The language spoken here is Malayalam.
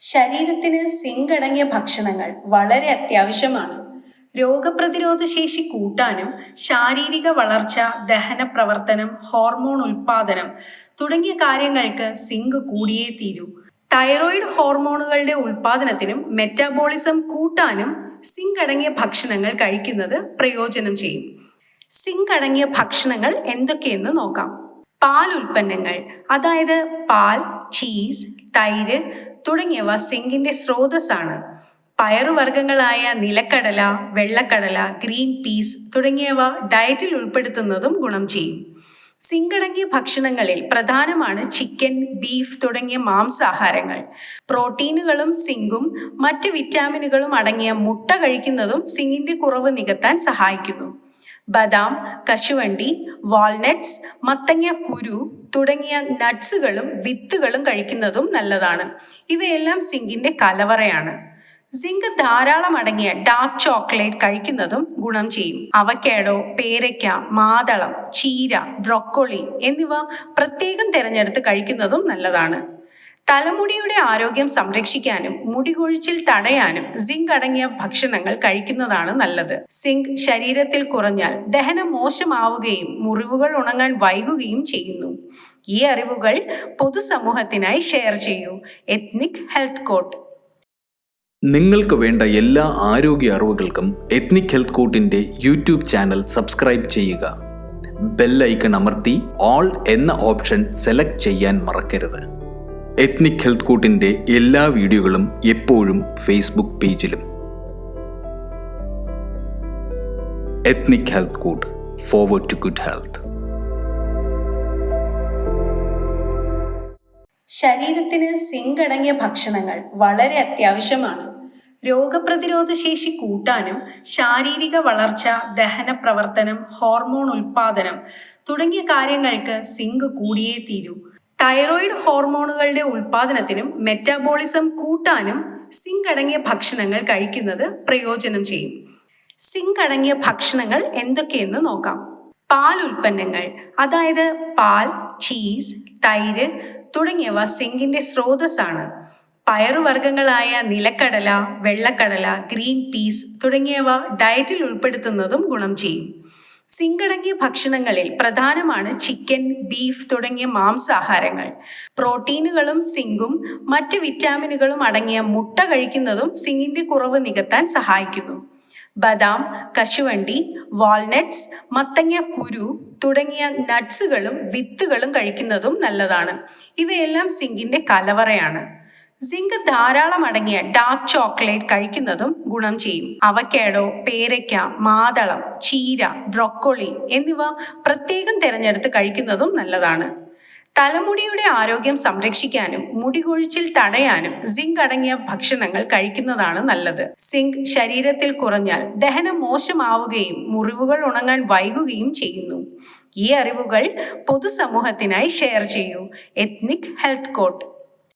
ശരീരത്തിന് സിങ്ക് അടങ്ങിയ ഭക്ഷണങ്ങൾ വളരെ അത്യാവശ്യമാണ്. രോഗപ്രതിരോധ ശേഷി കൂട്ടാനും ശാരീരിക വളർച്ച ദഹന പ്രവർത്തനം ഹോർമോൺ ഉൽപാദനം തുടങ്ങിയ കാര്യങ്ങൾക്ക് സിങ്ക് കൂടിയേ തീരൂ. തൈറോയിഡ് ഹോർമോണുകളുടെ ഉൽപാദനത്തിനും മെറ്റാബോളിസം കൂട്ടാനും സിങ്ക് അടങ്ങിയ ഭക്ഷണങ്ങൾ കഴിക്കുന്നത് പ്രയോജനം ചെയ്യും. സിങ്ക് അടങ്ങിയ ഭക്ഷണങ്ങൾ എന്തൊക്കെയെന്ന് നോക്കാം. പാൽ ഉൽപ്പന്നങ്ങൾ അതായത് പാൽ ചീസ് തൈര് തുടങ്ങിയവ സിങ്കിന്റെ സ്രോതസ്സാണ്. പയറുവർഗങ്ങളായ നിലക്കടല വെള്ളക്കടല ഗ്രീൻ പീസ് തുടങ്ങിയവ ഡയറ്റിൽ ഉൾപ്പെടുത്തുന്നതും ഗുണം ചെയ്യും. സിങ്കടങ്ങിയ ഭക്ഷണങ്ങളിൽ പ്രധാനമാണ് ചിക്കൻ ബീഫ് തുടങ്ങിയ മാംസാഹാരങ്ങൾ. പ്രോട്ടീനുകളും സിങ്കും മറ്റ് വിറ്റാമിനുകളും അടങ്ങിയ മുട്ട കഴിക്കുന്നതും സിങ്ങിന്റെ കുറവ് നികത്താൻ സഹായിക്കുന്നു. ബദാം കശുവണ്ടി വാൾനട്ട്സ് മത്തങ്ങ കുരു തുടങ്ങിയ നട്ട്സുകളും വിത്തുകളും കഴിക്കുന്നതും നല്ലതാണ്. ഇവയെല്ലാം സിങ്കിന്റെ കലവറയാണ്. സിങ്ക് ധാരാളം അടങ്ങിയ ഡാർക്ക് ചോക്ലേറ്റ് കഴിക്കുന്നതും ഗുണം ചെയ്യും. അവക്കേടോ പേരയ്ക്ക മാതളം ചീര ബ്രൊക്കോളി എന്നിവ പ്രത്യേകം തിരഞ്ഞെടുത്ത് കഴിക്കുന്നതും നല്ലതാണ്. തലമുടിയുടെ ആരോഗ്യം സംരക്ഷിക്കാനും മുടി കൊഴിച്ചിൽ തടയാനും സിങ്ക് അടങ്ങിയ ഭക്ഷണങ്ങൾ കഴിക്കുന്നതാണ് നല്ലത്. സിങ്ക് ശരീരത്തിൽ കുറഞ്ഞാൽ ദഹനം മോശമാവുകയും മുറിവുകൾ ഉണങ്ങാൻ വൈകുകയും ചെയ്യുന്നു. ഈ അറിവുകൾ പൊതുസമൂഹത്തിനായി ഷെയർ ചെയ്യൂ. എത്നിക് ഹെൽത്ത് കോട്ട് നിങ്ങൾക്ക് വേണ്ട എല്ലാ ആരോഗ്യ അറിവുകൾക്കും എത്നിക് ഹെൽത്ത് കോട്ടിന്റെ യൂട്യൂബ് ചാനൽ സബ്സ്ക്രൈബ് ചെയ്യുക. ബെൽ ഐക്കൺ അമർത്തി ഓൾ എന്ന ഓപ്ഷൻ സെലക്ട് ചെയ്യാൻ മറക്കരുത്. എത്നിക് ഹെൽത്ത് കോട്ടിന്റെ എല്ലാ വീഡിയോകളും എപ്പോഴും ഫേസ്ബുക്ക് പേജിലും. Ethnic health court forward to good health ശരീരത്തിന് സിങ്ക് അടങ്ങിയ ഭക്ഷണങ്ങൾ വളരെ അത്യാവശ്യമാണ്. രോഗപ്രതിരോധ ശേഷി കൂട്ടാനും ശാരീരിക വളർച്ച ദഹന പ്രവർത്തനം ഹോർമോൺ ഉൽപാദനം തുടങ്ങിയ കാര്യങ്ങൾക്ക് സിങ്ക് കൂടിയേ തീരൂ. തൈറോയിഡ് ഹോർമോണുകളുടെ ഉൽപാദനത്തിനും മെറ്റാബോളിസം കൂട്ടാനും സിങ്ക് അടങ്ങിയ ഭക്ഷണങ്ങൾ കഴിക്കുന്നത് പ്രയോജനം ചെയ്യും. സിങ്ക് അടങ്ങിയ ഭക്ഷണങ്ങൾ എന്തൊക്കെയെന്ന് നോക്കാം. പാൽ ഉൽപ്പന്നങ്ങൾ അതായത് പാൽ ചീസ് തൈര് തുടങ്ങിയവ സിങ്കിന്റെ സ്രോതസ്സാണ്. പയറുവർഗങ്ങളായ നിലക്കടല വെള്ളക്കടല ഗ്രീൻ പീസ് തുടങ്ങിയവ ഡയറ്റിൽ ഉൾപ്പെടുത്തുന്നതും ഗുണം ചെയ്യും. സിങ്ക് അടങ്ങിയ ഭക്ഷണങ്ങളിൽ പ്രധാനമാണ് ചിക്കൻ ബീഫ് തുടങ്ങിയ മാംസാഹാരങ്ങൾ. പ്രോട്ടീനുകളും സിങ്കും മറ്റ് വിറ്റാമിനുകളും അടങ്ങിയ മുട്ട കഴിക്കുന്നതും സിങ്ങിന്റെ കുറവ് നികത്താൻ സഹായിക്കുന്നു. ബദാം കശുവണ്ടി വാൾനട്ട്സ് മത്തങ്ങ കുരു തുടങ്ങിയ നട്ട്സുകളും വിത്തുകളും കഴിക്കുന്നതും നല്ലതാണ്. ഇവയെല്ലാം സിങ്കിന്റെ കലവറയാണ്. സിങ്ക് ധാരാളം അടങ്ങിയ ഡാർക്ക് ചോക്ലേറ്റ് കഴിക്കുന്നതും ഗുണം ചെയ്യും. അവക്കേഡോ പേരയ്ക്ക മാതളം ചീര ബ്രൊക്കോളി എന്നിവ പ്രത്യേകം തിരഞ്ഞെടുത്ത് കഴിക്കുന്നതും നല്ലതാണ്. തലമുടിയുടെ ആരോഗ്യം സംരക്ഷിക്കാനും മുടി കൊഴിച്ചിൽ തടയാനും സിങ്ക് അടങ്ങിയ ഭക്ഷണങ്ങൾ കഴിക്കുന്നതാണ് നല്ലത്. സിങ്ക് ശരീരത്തിൽ കുറഞ്ഞാൽ ദഹനം മോശമാവുകയും മുറിവുകൾ ഉണങ്ങാൻ വൈകുകയും ചെയ്യുന്നു. ഈ അറിവുകൾ പൊതുസമൂഹത്തിനായി ഷെയർ ചെയ്യൂ. Ethnic health court